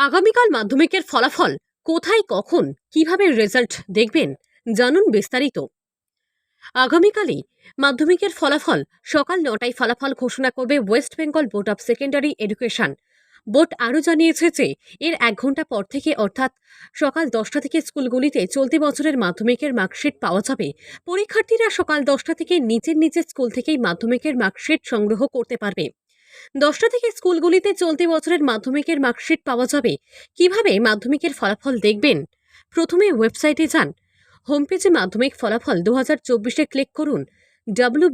আগামীকাল মাধ্যমিকের ফলাফল কোথায়, কখন, কীভাবে রেজাল্ট দেখবেন, জানুন বিস্তারিত। আগামীকালই মাধ্যমিকের ফলাফল সকাল নটায় ফলাফল ঘোষণা করবে West Bengal board of secondary education board আরও জানিয়েছে যে, এর এক ঘণ্টা পর থেকে অর্থাৎ সকাল দশটা থেকে স্কুলগুলিতে চলতি বছরের মাধ্যমিকের মার্কশিট পাওয়া যাবে। পরীক্ষার্থীরা সকাল দশটা থেকে নিচের নিচের স্কুল থেকেই মাধ্যমিকের মার্কশিট সংগ্রহ করতে পারবে। দশটা থেকে স্কুলগুলিতে চলতি বছরের মাধ্যমিকের মার্কশিট পাওয়া যাবে। কীভাবে মাধ্যমিকের ফলাফল দেখবেন? প্রথমে ওয়েবসাইটে যান। হোম পেজে মাধ্যমিক ফলাফল দু হাজার চব্বিশে ক্লিক করুন। ডাব্লিউ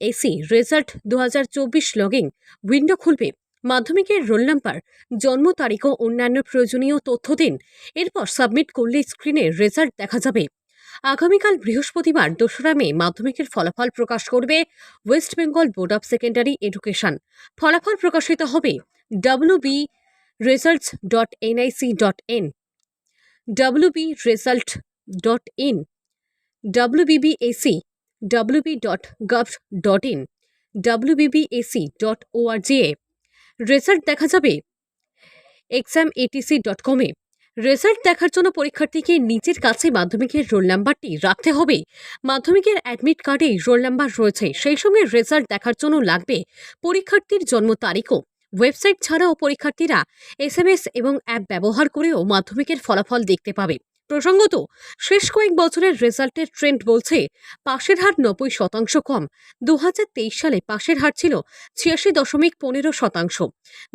এসি রেজাল্ট দু হাজার চব্বিশ লগিং উইন্ডো খুলবে। মাধ্যমিকের রোল নাম্বার, জন্ম তারিখ ও অন্যান্য প্রয়োজনীয় তথ্য দিন। এরপর সাবমিট করলে স্ক্রিনে রেজাল্ট দেখা যাবে। আগামীকাল বৃহস্পতিবার দোসরা মে মাধ্যমিকের ফলাফল প্রকাশ করবে West Bengal board of secondary education. ফলাফল প্রকাশিত হবে W B results dot NIC dot in, W B result dot in WBBSE WB dot gov dot in WBBSE dot O R org A. Result দেখা যাবে exam ATC dot কমে। Result দেখার জন্য পরীক্ষার্থীকে নিজের কাছে মাধ্যমিকের রোল নাম্বারটি রাখতে হবে। মাধ্যমিকের অ্যাডমিট কার্ডে রোল নাম্বার রয়েছে, সেই সঙ্গে রেজাল্ট দেখার জন্য লাগবে পরীক্ষার্থীর জন্ম তারিখও। ওয়েবসাইট ছাড়াও পরীক্ষার্থীরা এসএমএস এবং অ্যাপ ব্যবহার করেও মাধ্যমিকের ফলাফল দেখতে পাবে। প্রসঙ্গত, শেষ কয়েক বছরের রেজাল্টের ট্রেন্ড বলছে, পাশের হার নব্বই শতাংশ কম। দুহাজার তেইশ সালে পাশের হার ছিল ছিয়াশি দশমিক পনেরো শতাংশ।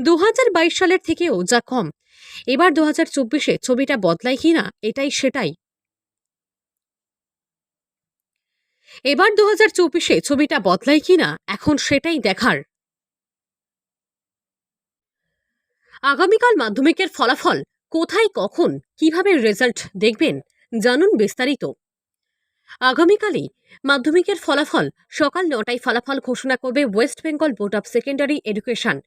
দুহাজার বাইশ সালের থেকেও যা কম। এবার দু হাজার চব্বিশে ছবিটা বদলায় কিনা এটাই সেটাই। এবার দু হাজার চব্বিশে ছবিটা বদলায় কিনা এখন সেটাই দেখার। আগামীকাল মাধ্যমিকের ফলাফল কোথায় কখন কীভাবে রেজাল্ট দেখবেন জানুন বিস্তারিত। আগামীকালই মাধ্যমিকের ফলাফল, সকাল নটায় ফলাফল ঘোষণা করবে West Bengal board of secondary education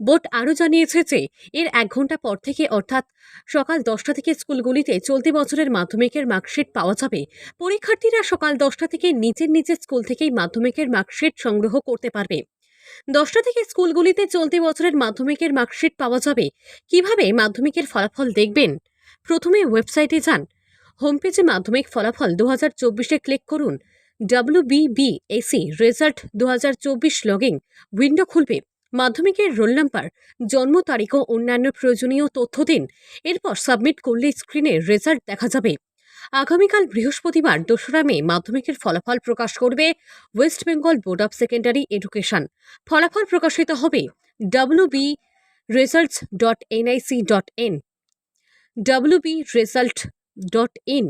board আরও জানিয়েছে যে, এর এক ঘণ্টা পর থেকে অর্থাৎ সকাল দশটা থেকে স্কুলগুলিতে চলতি বছরের মাধ্যমিকের মার্কশিট পাওয়া যাবে। পরীক্ষার্থীরা সকাল দশটা থেকে নিচের নিচের স্কুল থেকেই মাধ্যমিকের মার্কশিট সংগ্রহ করতে পারবে। দশটা থেকে স্কুলগুলিতে চলতি বছরের মাধ্যমিকের মার্কশিট পাওয়া যাবে। কীভাবে মাধ্যমিকের ফলাফল দেখবেন? প্রথমে ওয়েবসাইটে যান। হোম পেজে মাধ্যমিক ফলাফল দু হাজার চব্বিশে ক্লিক করুন। ডাব্লিউ এসি রেজাল্ট দু হাজার চব্বিশ লগিং উইন্ডো খুলবে। মাধ্যমিকের রোল নাম্বার, জন্ম তারিখ ও অন্যান্য প্রয়োজনীয় তথ্য দিন। এরপর সাবমিট করলে স্ক্রিনে রেজাল্ট দেখা যাবে। আগামীকাল বৃহস্পতিবার দোসরা মে মাধ্যমিকের ফলাফল প্রকাশ করবে West Bengal board of secondary education. ফলাফল প্রকাশিত হবে W B results dot NIC dot in W B result dot in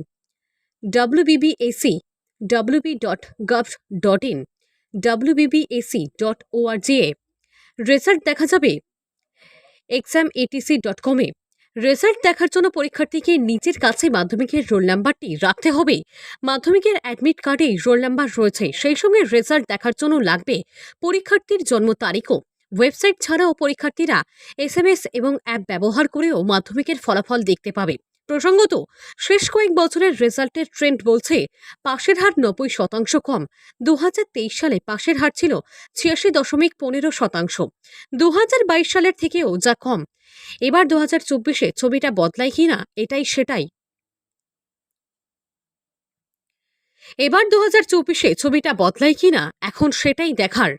WBBSE WB dot gov dot in WBBSE dot O R org A result দেখা যাবে exam ATC dot কমে result দেখার জন্য পরীক্ষার্থীকে নিজের কাছে মাধ্যমিকের রোল নাম্বারটি রাখতে হবে। মাধ্যমিকের অ্যাডমিট কার্ডে রোল নাম্বার রয়েছে। সেই সঙ্গে রেজাল্ট দেখার জন্য লাগবে পরীক্ষার্থীর জন্ম তারিখও। ওয়েবসাইট ছাড়াও পরীক্ষার্থীরা এসএমএস এবং অ্যাপ ব্যবহার করেও মাধ্যমিকের ফলাফল দেখতে পাবে। প্রসঙ্গত, শেষ কয়েক বছরের রেজাল্টের ট্রেন্ড বলছে, পাশের হার নব্বই শতাংশ কম। দু হাজার তেইশ সালে পাশের হার ছিল ছিয়াশি দশমিক পনেরো শতাংশ। দু হাজার বাইশ সালের থেকেও যা কম। এবার দু হাজার চব্বিশে ছবিটা বদলায় কিনা এটাই সেটাই। এবার দু হাজার চব্বিশে ছবিটা বদলায় কিনা এখন সেটাই দেখার।